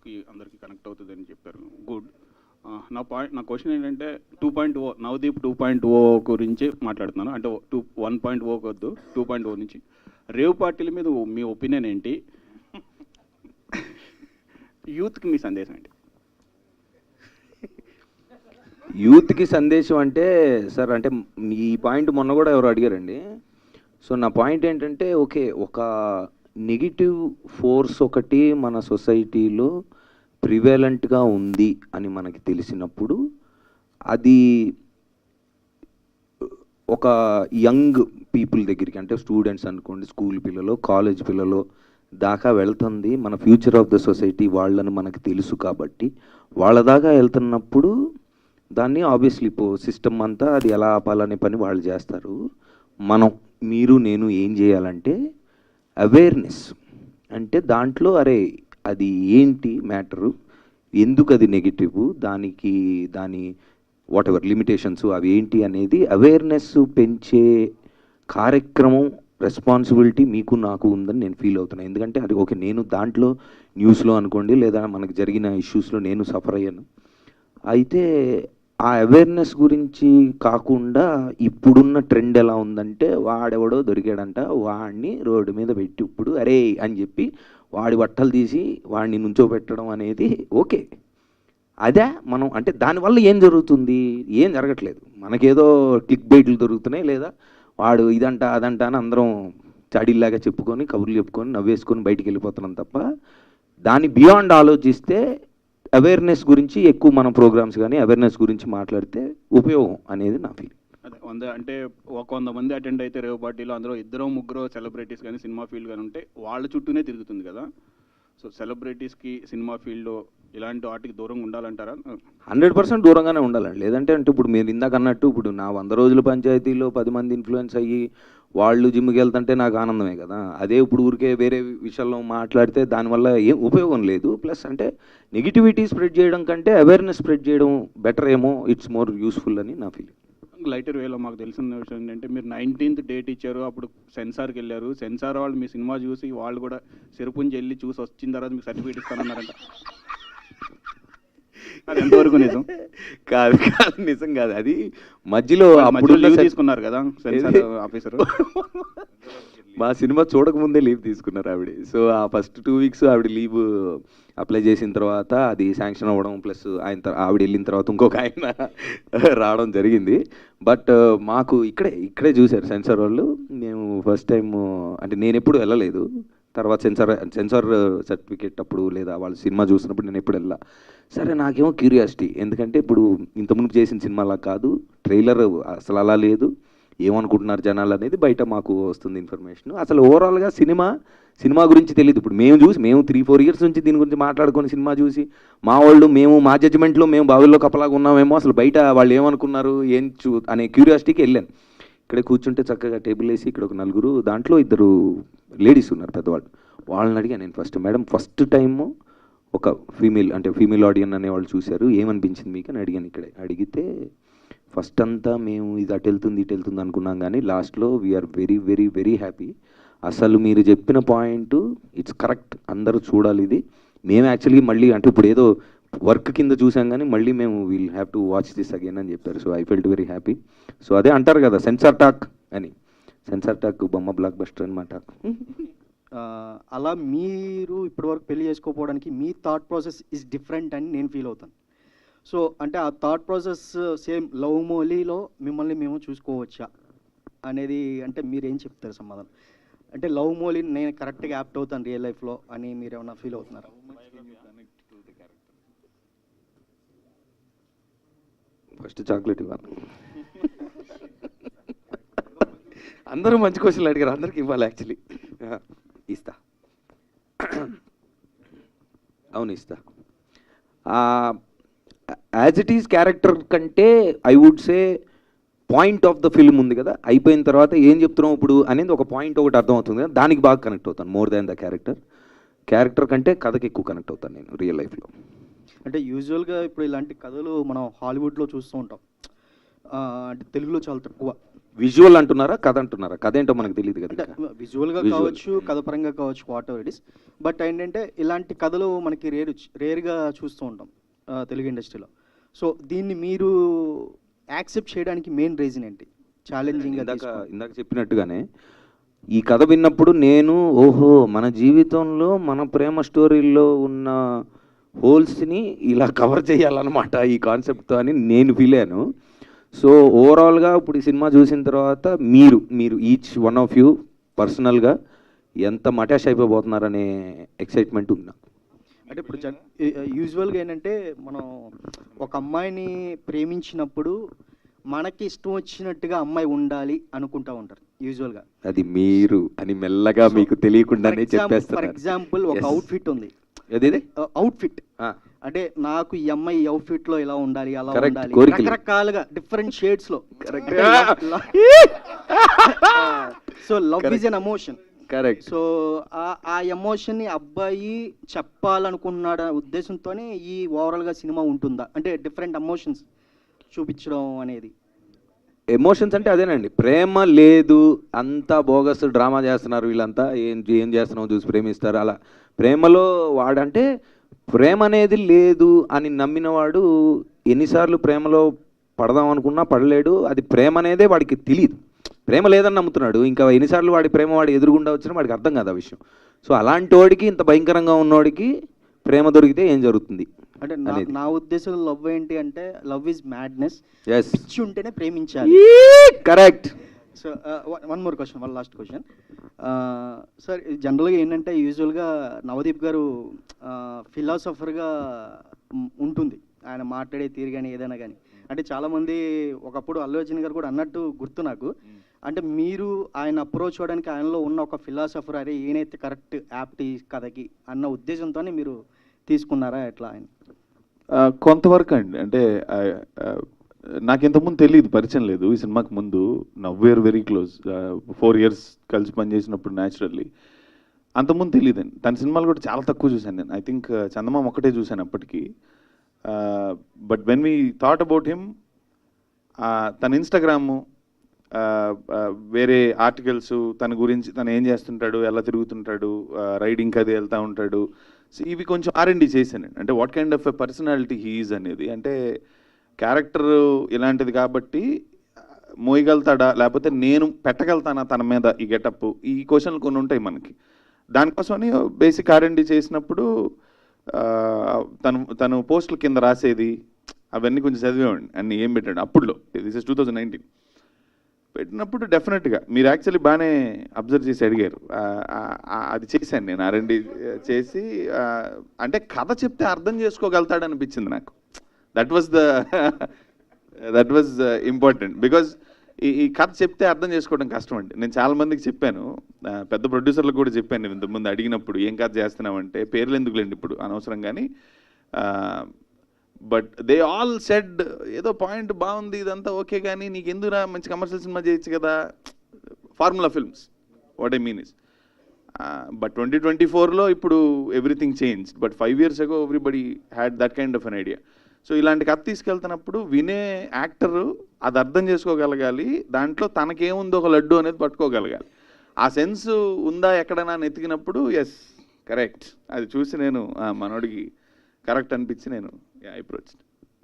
యూత్కి అందరికీ కనెక్ట్ అవుతుంది అని చెప్పారు గుడ్ నా పాయింట్ నా క్వశ్చన్ ఏంటంటే two point O Navdeep two point O గురించి మాట్లాడుతున్నాను. అంటే టూ వన్ పాయింట్ ఓ oh వద్దు టూ పాయింట్ ఓ నుంచి. రేవ్ పార్టీల మీద మీ ఒపీనియన్ ఏంటి? యూత్కి మీ సందేశం ఏంటి? యూత్కి సందేశం అంటే సార్ అంటే ఈ పాయింట్ మొన్న కూడా ఎవరు అడిగారండి? సో నా పాయింట్ ఏంటంటే ఓకే ఒక నెగిటివ్ ఫోర్స్ ఒకటి మన సొసైటీలో ప్రివేలెంట్గా ఉంది అని మనకి తెలిసినప్పుడు అది ఒక యంగ్ పీపుల్ దగ్గరికి అంటే స్టూడెంట్స్ అనుకోండి స్కూల్ పిల్లలు కాలేజ్ పిల్లలు దాకా వెళ్తుంది మన ఫ్యూచర్ ఆఫ్ ద సొసైటీ వాళ్ళని మనకు తెలుసు కాబట్టి. వాళ్ళ దాకా వెళ్తున్నప్పుడు దాన్ని ఆబ్వియస్లీ ఇప్పుడు సిస్టమ్ అంతా అది ఎలా ఆపాలనే పని వాళ్ళు చేస్తారు. మనం మీరు నేను ఏం చేయాలంటే అవేర్నెస్ అంటే దాంట్లో అరే అది ఏంటి మ్యాటరు? ఎందుకు అది నెగిటివ్? దానికి దాని వాట్ ఎవర్ లిమిటేషన్స్ అవి ఏంటి అనేది అవేర్నెస్ పెంచే కార్యక్రమం రెస్పాన్సిబిలిటీ మీకు నాకు ఉందని నేను ఫీల్ అవుతున్నాను ఎందుకంటే అది ఓకే నేను దాంట్లో న్యూస్లో అనుకోండి లేదా మనకు జరిగిన ఇష్యూస్లో నేను సఫర్ అయ్యాను. అయితే ఆ అవేర్నెస్ గురించి కాకుండా ఇప్పుడున్న ట్రెండ్ ఎలా ఉందంటే వాడెవడో దొరికాడంట వాడిని రోడ్డు మీద పెట్టి. ఇప్పుడు అరే అని చెప్పి వాడి బట్టలు తీసి వాడిని నుంచోబెట్టడం అనేది ఓకే. అదే మనం అంటే దానివల్ల ఏం జరుగుతుంది? ఏం జరగట్లేదు. మనకేదో క్లిక్ బైట్లు దొరుకుతున్నాయి లేదా? వాడు ఇదంట అదంట అని అందరం చాడీల్లాగా చెప్పుకొని కబుర్లు చెప్పుకొని నవ్వేసుకొని బయటికి వెళ్ళిపోతున్నాం తప్ప దాని బియాండ్ ఆలోచిస్తే అవేర్నెస్ గురించి ఎక్కువ మనం ప్రోగ్రామ్స్ కానీ అవేర్నెస్ గురించి మాట్లాడితే ఉపయోగం అనేది నా ఫీలింగ్ అదే వంద అంటే ఒక వంద మంది అటెండ్ అయితే రేవ్ పార్టీలో అందులో ఇద్దరు ముగ్గురు సెలబ్రిటీస్ కానీ సినిమా ఫీల్డ్ కానీ ఉంటే వాళ్ళ చుట్టూనే తిరుగుతుంది కదా. సో సెలబ్రిటీస్కి సినిమా ఫీల్డ్ ఇలాంటి వాటికి దూరంగా ఉండాలంటారా? హండ్రెడ్ పర్సెంట్ దూరంగానే ఉండాలండి. లేదంటే అంటే ఇప్పుడు మీరు ఇందాక అన్నట్టు ఇప్పుడు నా వంద రోజుల పంచాయతీలో పది మంది ఇన్ఫ్లుయెన్స్ అయ్యి వాళ్ళు జిమ్కి వెళ్తుంటే నాకు ఆనందమే కదా. అదే ఇప్పుడు ఊరికే వేరే విషయాల్లో మాట్లాడితే దానివల్ల ఏం ఉపయోగం లేదు. ప్లస్ అంటే నెగిటివిటీ స్ప్రెడ్ చేయడం కంటే అవేర్నెస్ స్ప్రెడ్ చేయడం బెటర్ ఏమో ఇట్స్ మోర్ యూస్ఫుల్ అని నా ఫీలింగ్ లైటర్ వేలో మాకు తెలిసిన విషయం ఏంటంటే మీరు నైన్టీన్త్ డేట్ ఇచ్చారు అప్పుడు సెన్సార్కి వెళ్ళారు. సెన్సార్ వాళ్ళు మీ సినిమా చూసి వాళ్ళు కూడా సిరుపుంజి వెళ్ళి చూసి వచ్చిన తర్వాత మీకు సర్టిఫికేట్ ఇస్తానన్నారంట. అది ఎంతవరకు నిజం? కాదు కాదు నిజం కాదు. అది మధ్యలో అప్పుడు లీవ్ తీసుకున్నారు కదా సెన్సార్ ఆఫీసర్. మా సినిమా చూడకముందే లీవ్ తీసుకున్నారు ఆవిడ. సో ఆ ఫస్ట్ టూ వీక్స్ ఆవిడ లీవ్ అప్లై చేసిన తర్వాత అది శాంక్షన్ అవ్వడం ప్లస్ ఆయన ఆవిడ వెళ్ళిన తర్వాత ఇంకొక ఆయన రావడం జరిగింది. బట్ మాకు ఇక్కడే ఇక్కడే చూశారు సెన్సార్ వాళ్ళు. మేము ఫస్ట్ టైం అంటే నేను ఎప్పుడు వెళ్ళలేదు. తర్వాత సెన్సార్ సెన్సార్ సర్టిఫికేట్ అప్పుడు లేదా వాళ్ళ సినిమా చూసినప్పుడు నేను ఎప్పుడు వెళ్ళా. సరే నాకేమో క్యూరియాసిటీ. ఎందుకంటే ఇప్పుడు ఇంతకుముందు చేసిన సినిమాలా కాదు ట్రైలర్ అసలు అలా లేదు. ఏమనుకుంటున్నారు జనాలు అనేది బయట మాకు వస్తుంది ఇన్ఫర్మేషన్. అసలు ఓవరాల్గా సినిమా సినిమా గురించి తెలియదు ఇప్పుడు మేము చూసి మేము త్రీ ఫోర్ ఇయర్స్ నుంచి దీని గురించి మాట్లాడుకొని సినిమా చూసి మా వాళ్ళు మేము మా జడ్జిమెంట్లో మేము బావిల్లో కప్పలాగా ఉన్నామేమో అసలు బయట వాళ్ళు ఏమనుకున్నారు ఏం చూ అనే క్యూరియాసిటీకి వెళ్ళాను. ఇక్కడ కూర్చుంటే చక్కగా టేబుల్ వేసి ఇక్కడ ఒక నలుగురు దాంట్లో ఇద్దరు లేడీస్ ఉన్నారు పెద్దవాళ్ళు. వాళ్ళని అడిగాను నేను ఫస్ట్ మేడం ఫస్ట్ టైము ఒక ఫీమేల్ అంటే ఫీమేల్ ఆడియన్ అనే వాళ్ళు చూశారు ఏమనిపించింది మీకు? అని అడిగాను ఇక్కడే. అడిగితే ఫస్ట్ అంతా మేము ఇది అటు వెళ్తుంది ఇటు వెళ్తుంది అనుకున్నాం కానీ లాస్ట్లో we're very very very happy అసలు మీరు చెప్పిన పాయింట్ ఇట్స్ కరెక్ట్ అందరూ చూడాలి ఇది. మేము యాక్చువల్లీ మళ్ళీ అంటే ఇప్పుడు ఏదో వర్క్ కింద చూసాం కానీ మళ్ళీ మేము we'll have to watch this again అని చెప్పారు. So I felt very happy so అదే అంటారు కదా సెన్సార్ టాక్ అని. సెన్సార్ టాక్ బొమ్మ బ్లాక్ బస్టర్ అనమాట అలా మీరు ఇప్పటివరకు పెళ్ళి చేసుకోకపోవడానికి మీ థాట్ ప్రాసెస్ ఇస్ డిఫరెంట్ అని నేను ఫీల్ అవుతాను. సో అంటే ఆ థాట్ ప్రాసెస్ సేమ్ లవ్ మోలీలో మిమ్మల్ని మేము చూసుకోవచ్చా అనేది అంటే మీరు ఏం చెప్తారు సమాధానం? అంటే లవ్ మోలీ నేను కరెక్ట్గా యాప్ట్ అవుతాను రియల్ లైఫ్లో అని మీరు ఏమైనా ఫీల్ అవుతున్నారా? ఫస్ట్ చాక్లెట్ ఇవ్వాలి. అందరూ మంచి క్వశ్చన్లు అడిగారు అందరికి ఇవ్వాలి యాక్చువల్లీ ఇస్తా. అవును ఇస్తా. యాజ్ ఇట్ ఈస్ క్యారెక్టర్ కంటే I would say point of the film ఉంది కదా అయిపోయిన తర్వాత ఏం చెప్తున్నాం ఇప్పుడు అనేది ఒక పాయింట్ ఒకటి అర్థమవుతుంది కదా దానికి బాగా కనెక్ట్ అవుతాను more than the character character కంటే కథకి ఎక్కువ కనెక్ట్ అవుతాను నేను రియల్ లైఫ్లో అంటే యూజువల్గా ఇప్పుడు ఇలాంటి కథలు మనం హాలీవుడ్లో చూస్తూ ఉంటాం. అంటే తెలుగులో చాలా తక్కువ. విజువల్ అంటున్నారా కథ అంటున్నారా? కథ ఏంటో మనకు తెలియదు కదా. విజువల్గా. కావచ్చు కథ పరంగా కావచ్చు whatever it is but ఏంటంటే ఇలాంటి కథలు మనకి రేరు రేర్గా చూస్తూ ఉంటాం తెలుగు ఇండస్ట్రీలో సో దీన్ని మీరు యాక్సెప్ట్ చేయడానికి మెయిన్ రీజన్ ఏంటి? ఛాలెంజింగ్ ఇందాక ఇందాక చెప్పినట్టుగానే ఈ కథ విన్నప్పుడు నేను ఓహో మన జీవితంలో మన ప్రేమ స్టోరీల్లో ఉన్న హోల్స్ని ఇలా కవర్ చేయాలన్నమాట ఈ కాన్సెప్ట్తో అని నేను ఫీల్ అయ్యాను. సో ఓవరాల్గా ఇప్పుడు ఈ సినిమా చూసిన తర్వాత మీరు మీరు ఈచ్ వన్ ఆఫ్ యూ పర్సనల్గా ఎంత మటాష్ అయిపోతున్నారనే ఎక్సైట్మెంట్ ఉంది నాకు. అంటే ఇప్పుడు యూజువల్గా ఏంటంటే మనం ఒక అమ్మాయిని ప్రేమించినప్పుడు మనకి ఇష్టం వచ్చినట్టుగా అమ్మాయి ఉండాలి అనుకుంటా ఉంటారు యూజువల్గా. అది మీరు అని మెల్లగా మీకు తెలియకుండానే ఫర్ చెప్పేస్తున్నారు. ఎగ్జాంపుల్ ఒక. అవుట్ఫిట్ ఉంది. ఏది? అవుట్ఫిట్ అంటే నాకు ఈ అమ్మాయి అవుట్ఫిట్లో ఇలా ఉండాలి అలా ఉండాలి. కోరికలు. రకరకాలుగా different షేడ్స్లో. So love is an emotion correct so ఆ ఎమోషన్ని అబ్బాయి చెప్పాలనుకున్నాడు ఉద్దేశంతోనే ఈ ఓవరాల్గా సినిమా ఉంటుందా? అంటే డిఫరెంట్ ఎమోషన్స్ చూపించడం అనేది. ఎమోషన్స్ అంటే అదేనండి. ప్రేమ లేదు అంతా బోగస్ డ్రామా చేస్తున్నారు వీళ్ళంతా. ఏం ఏం చేస్తున్నావు చూసి ప్రేమిస్తారు అలా. ప్రేమలో వాడంటే ప్రేమ అనేది లేదు అని నమ్మినవాడు ఎన్నిసార్లు ప్రేమలో పడదాం అనుకున్నా పడలేడు. అది ప్రేమ అనేదే వాడికి తెలియదు ప్రేమ లేదని నమ్ముతున్నాడు. ఇంకా ఎన్నిసార్లు వాడి ప్రేమ వాడి ఎదురుగుండా వచ్చినా వాడికి అర్థం కాదు ఆ విషయం. సో అలాంటి వాడికి ఇంత భయంకరంగా ఉన్నవాడికి ప్రేమ దొరికితే ఏం జరుగుతుంది అంటే నా- ఉద్దేశంలో లవ్ ఏంటి అంటే లవ్ ఇస్ మ్యాడ్నెస్ పిచ్చి ఉంటేనే ప్రేమించాలి. Correct so one more question one last question sir జనరల్గా ఏంటంటే యూజువల్గా నవదీప్ గారు ఫిలాసఫర్గా ఉంటుంది. ఆయన మాట్లాడే తీరు కానీ ఏదైనా కానీ అంటే చాలామంది ఒకప్పుడు అల్లు అర్జున్ గారు కూడా అన్నట్టు గుర్తు నాకు. అంటే మీరు ఆయన అప్రోచ్ అవ్వడానికి ఆయనలో ఉన్న ఒక ఫిలాసఫర్ అరే ఈయనైతే కరెక్ట్ యాప్ట్ ఈ కథకి అన్న ఉద్దేశంతోనే మీరు తీసుకున్నారా ఎట్లా ఆయన? ఆ, కొంతవరకు అండి. అంటే నాకు ఇంతకుముందు తెలియదు పరిచయం లేదు. ఈ సినిమాకి ముందు never very close four years కలిసి పనిచేసినప్పుడు న్యాచురల్లీ అంతకుముందు తెలియదండి తన సినిమాలు కూడా చాలా తక్కువ చూశాను నేను. ఐ థింక్ చందమామ ఒక్కటే చూశాను అప్పటికి. But when we thought about him తన ఇన్స్టాగ్రాము వేరే ఆర్టికల్స్ తన గురించి తను ఏం చేస్తుంటాడు ఎలా తిరుగుతుంటాడు రైడింగ్ అది వెళ్తూ ఉంటాడు. సో ఇవి కొంచెం ఆర్ఎండి చేశాను అంటే what kind of a personality he is అనేది. అంటే క్యారెక్టర్ ఇలాంటిది కాబట్టి మోయగలుతాడా మోయగలుగుతాడా? లేకపోతే నేను పెట్టగలుగుతానా తన మీద ఈ గెటప్? ఈ క్వశ్చన్లు కొన్ని ఉంటాయి మనకి. దానికోసమని బేసిక్ ఆర్ఎండి చేసినప్పుడు తను తను పోస్టుల కింద రాసేది అవన్నీ కొంచెం చదివేవాడిని. అన్ని ఏం పెట్టాడు? అప్పుడులో. This is two thousand nineteen పెట్టినప్పుడు డెఫినెట్గా మీరు యాక్చువల్లీ బాగానే అబ్జర్వ్ చేసి అడిగారు. అది చేశాను నేను ఆర్ఎండి చేసి అంటే కథ చెప్తే అర్థం చేసుకోగలుగుతాడనిపించింది నాకు. That was the that was important because ఈ ఈ కథ చెప్తే అర్థం చేసుకోవడం కష్టం అండి. నేను చాలా మందికి చెప్పాను. పెద్ద ప్రొడ్యూసర్లకు కూడా చెప్పాను నేను ఇంతకుముందు అడిగినప్పుడు ఏం కథ చేస్తున్నామంటే పేర్లు ఎందుకులేండి ఇప్పుడు? అనవసరం కానీ బట్ దే ఆల్ సెడ్ ఏదో పాయింట్ బాగుంది ఇదంతా ఓకే కానీ నీకు ఎందుకురా మంచి కమర్షియల్ సినిమా చేయొచ్చు కదా? Formula films what I mean is. But twenty twenty ఫోర్లో ఇప్పుడు everything change but five years ago everybody had that kind of an idea so ఇలాంటి కథ తీసుకెళ్తున్నప్పుడు వినే యాక్టర్ అది అర్థం చేసుకోగలగాలి దాంట్లో తనకేముందో ఒక లడ్డు అనేది పట్టుకోగలగాలి. ఆ సెన్స్ ఉందా ఎక్కడైనా ఎతికినప్పుడు ఎస్ కరెక్ట్ అది చూసి నేను మనోడికి కరెక్ట్ అనిపించి నేను అప్రోచ్